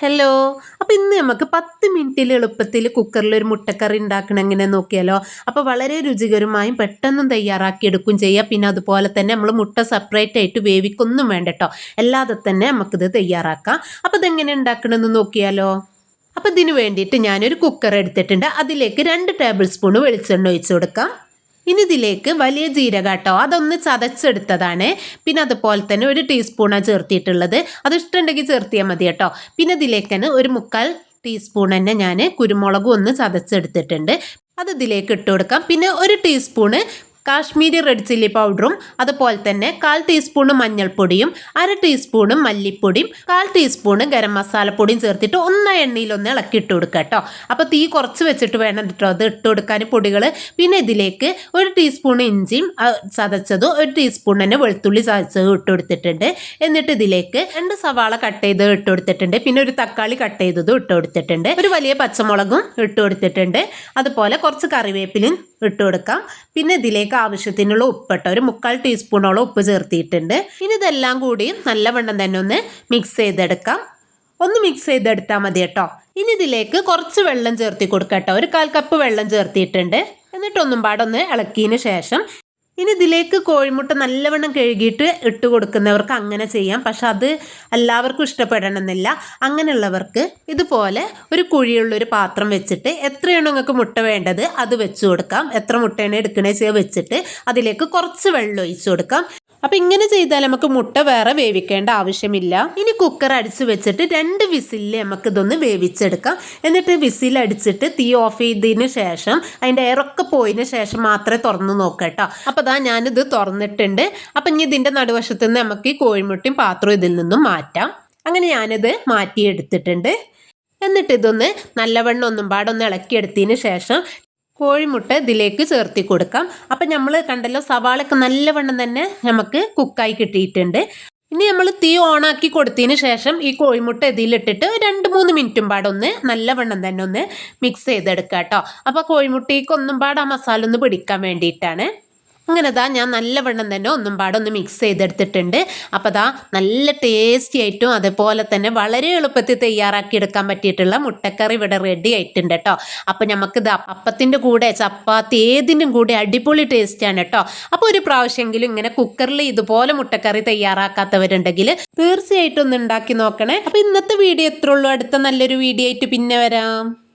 Hello അപ്പോൾ ഇന്ന് നമുക്ക് പത്ത് മിനിറ്റിൽ എളുപ്പത്തിൽ കുക്കറിൽ ഒരു മുട്ടക്കറി ഉണ്ടാക്കണം എങ്ങനെ നോക്കിയാലോ? അപ്പോൾ വളരെ രുചികരമായും പെട്ടെന്നും തയ്യാറാക്കി എടുക്കും ചെയ്യാം. പിന്നെ അതുപോലെ തന്നെ നമ്മൾ മുട്ട സെപ്പറേറ്റ് ആയിട്ട് വേവിക്കൊന്നും വേണ്ട കേട്ടോ അല്ലാതെ തന്നെ നമുക്കിത് തയ്യാറാക്കാം. അപ്പോൾ ഇതെങ്ങനെ ഉണ്ടാക്കണമെന്ന് നോക്കിയാലോ? അപ്പോൾ ഇതിന് വേണ്ടിയിട്ട് ഞാനൊരു കുക്കർ എടുത്തിട്ടുണ്ട്. അതിലേക്ക് രണ്ട് ടേബിൾ സ്പൂൺ വെളിച്ചെണ്ണ ഒഴിച്ചു കൊടുക്കാം. ഇനി ഇതിലേക്ക് വലിയ ജീരകാട്ടോ അതൊന്ന് ചതച്ചെടുത്തതാണ്. പിന്നെ അതുപോലെ തന്നെ ഒരു ടീസ്പൂണാണ് ചേർത്തിട്ടുള്ളത് അത് ഇഷ്ടമുണ്ടെങ്കിൽ ചേർത്തിയാൽ മതി കേട്ടോ. പിന്നെ ഇതിലേക്ക് തന്നെ ഒരു മുക്കാൽ ടീസ്പൂൺ തന്നെ ഞാൻ കുരുമുളകും ഒന്ന് ചതച്ചെടുത്തിട്ടുണ്ട്. അത് ഇതിലേക്ക് ഇട്ട് കൊടുക്കാം. പിന്നെ ഒരു ടീസ്പൂണ് കാശ്മീരി റെഡ് ചില്ലി പൗഡറും അതുപോലെ തന്നെ കാൽ ടീസ്പൂൺ മഞ്ഞൾപ്പൊടിയും അര ടീസ്പൂണ് മല്ലിപ്പൊടിയും കാൽ ടീസ്പൂണ് ഗരം മസാലപ്പൊടിയും ചേർത്തിട്ട് ഒന്ന് എണ്ണയിലൊന്ന് ഇളക്കിയിട്ട് കൊടുക്കുക കേട്ടോ. അപ്പോൾ തീ കുറച്ച് വെച്ചിട്ട് വേണം കേട്ടോ. അത് ഇട്ട് കൊടുക്കാൻ പൊടികൾ. പിന്നെ ഇതിലേക്ക് ഒരു ടീസ്പൂൺ ഇഞ്ചിയും ചതച്ചതും ഒരു ടീസ്പൂൺ തന്നെ വെളുത്തുള്ളി ചതച്ചതും ഇട്ട് കൊടുത്തിട്ടുണ്ട്. എന്നിട്ട് ഇതിലേക്ക് രണ്ട് സവാള കട്ട് ചെയ്ത് ഇട്ട് കൊടുത്തിട്ടുണ്ട്. പിന്നെ ഒരു തക്കാളി കട്ട് ചെയ്തതും ഇട്ട് കൊടുത്തിട്ടുണ്ട്. ഒരു വലിയ പച്ചമുളകും ഇട്ട് കൊടുത്തിട്ടുണ്ട്. അതുപോലെ കുറച്ച് കറിവേപ്പിലും ഇട്ട് കൊടുക്കാം. പിന്നെ ഇതിലേക്ക് ആവശ്യത്തിനുള്ള ഉപ്പിട്ട ഒരു മുക്കാൽ ടീസ്പൂണോളം ഉപ്പ് ചേർത്തിയിട്ടുണ്ട്. ഇനി ഇതെല്ലാം കൂടി നല്ലവണ്ണം തന്നെ ഒന്ന് മിക്സ് ചെയ്തെടുക്കാം. ഒന്ന് മിക്സ് ചെയ്തെടുത്താൽ മതി കേട്ടോ. ഇനി ഇതിലേക്ക് കുറച്ച് വെള്ളം ചേർത്തി കൊടുക്കട്ടോ ഒരു കാൽ കപ്പ് വെള്ളം ചേർത്തിയിട്ടുണ്ട്. എന്നിട്ടൊന്നും പാടൊന്ന് ഇളക്കിയതിന് ശേഷം ഇനി ഇതിലേക്ക് കോഴിമുട്ട നല്ലവണ്ണം കഴുകിയിട്ട് ഇട്ട് കൊടുക്കുന്നവർക്ക് അങ്ങനെ ചെയ്യാം. പക്ഷെ അത് എല്ലാവർക്കും ഇഷ്ടപ്പെടണമെന്നില്ല. അങ്ങനെയുള്ളവർക്ക് ഇതുപോലെ ഒരു കുഴിയുള്ളൊരു പാത്രം വെച്ചിട്ട് എത്രയാണ് നിങ്ങൾക്ക് മുട്ട വേണ്ടത് അത് വെച്ച് കൊടുക്കാം. എത്ര മുട്ടയാണ് എടുക്കണേ വെച്ചിട്ട് അതിലേക്ക് കുറച്ച് വെള്ളം ഒഴിച്ചു കൊടുക്കാം. അപ്പം ഇങ്ങനെ ചെയ്താൽ നമുക്ക് മുട്ട വേറെ വേവിക്കേണ്ട ആവശ്യമില്ല. ഇനി കുക്കർ അടിച്ച് വെച്ചിട്ട് രണ്ട് വിസിലിൽ നമുക്ക് ഇതൊന്ന് വേവിച്ചെടുക്കാം. എന്നിട്ട് വിസിൽ അടിച്ചിട്ട് തീ ഓഫ് ചെയ്തതിന് ശേഷം അതിന്റെ എയറൊക്കെ പോയതിന് ശേഷം മാത്രമേ തുറന്നു നോക്കട്ടോ അപ്പോൾ അതാ ഞാനിത് തുറന്നിട്ടുണ്ട്. അപ്പം ഇനി ഇതിന്റെ നടുവശത്ത് നിന്ന് നമുക്ക് ഈ കോഴിമുട്ടയും പാത്രവും ഇതിൽ നിന്നും മാറ്റാം. അങ്ങനെ ഞാനിത് മാറ്റിയെടുത്തിട്ടുണ്ട്. എന്നിട്ട് ഇതൊന്ന് നല്ലവണ്ണം ഒന്നും പാടൊന്ന് ഇളക്കിയെടുത്തതിന് ശേഷം കോഴിമുട്ട ഇതിലേക്ക് ചേർത്തി കൊടുക്കാം. അപ്പം നമ്മൾ കണ്ടല്ലോ സവാളൊക്കെ നല്ലവണ്ണം തന്നെ നമുക്ക് കുക്കായി കിട്ടിയിട്ടുണ്ട്. ഇനി നമ്മൾ തീ ഓണാക്കി കൊടുത്തതിന് ശേഷം ഈ കോഴിമുട്ട ഇതിലിട്ടിട്ട് രണ്ട് മൂന്ന് മിനിറ്റും പാടൊന്ന് നല്ലവണ്ണം തന്നെ ഒന്ന് മിക്സ് ചെയ്തെടുക്കാം കേട്ടോ അപ്പോൾ കോഴിമുട്ടയ്ക്ക് ഒന്നും പാട് ആ മസാല ഒന്ന് പിടിക്കാൻ വേണ്ടിയിട്ടാണ്. അങ്ങനെ ദാ ഞാൻ നല്ലവണ്ണം തന്നെ ഒന്നും പാടൊന്ന് മിക്സ് ചെയ്തെടുത്തിട്ടുണ്ട്. അപ്പോൾ ദാ നല്ല ടേസ്റ്റി ആയിട്ടും അതേപോലെ തന്നെ വളരെ എളുപ്പത്തിൽ തയ്യാറാക്കി എടുക്കാൻ പറ്റിയിട്ടുള്ള മുട്ടക്കറി ഇവിടെ റെഡി ആയിട്ടുണ്ട് കേട്ടോ അപ്പോൾ നമുക്ക് ഇത് അപ്പത്തിന്റെ കൂടെ ചപ്പാത്തി ഏതിനും കൂടെ അടിപൊളി ടേസ്റ്റാണ് കേട്ടോ അപ്പോൾ ഒരു പ്രാവശ്യമെങ്കിലും ഇങ്ങനെ കുക്കറിൽ ഇതുപോലെ മുട്ടക്കറി തയ്യാറാക്കാത്തവരുണ്ടെങ്കിൽ തീർച്ചയായിട്ടും ഒന്ന് ഉണ്ടാക്കി നോക്കണേ. അപ്പോൾ ഇന്നത്തെ വീഡിയോ എത്ര ഉള്ളൂ. അടുത്ത നല്ലൊരു വീഡിയോ ആയിട്ട് പിന്നെ വരാം.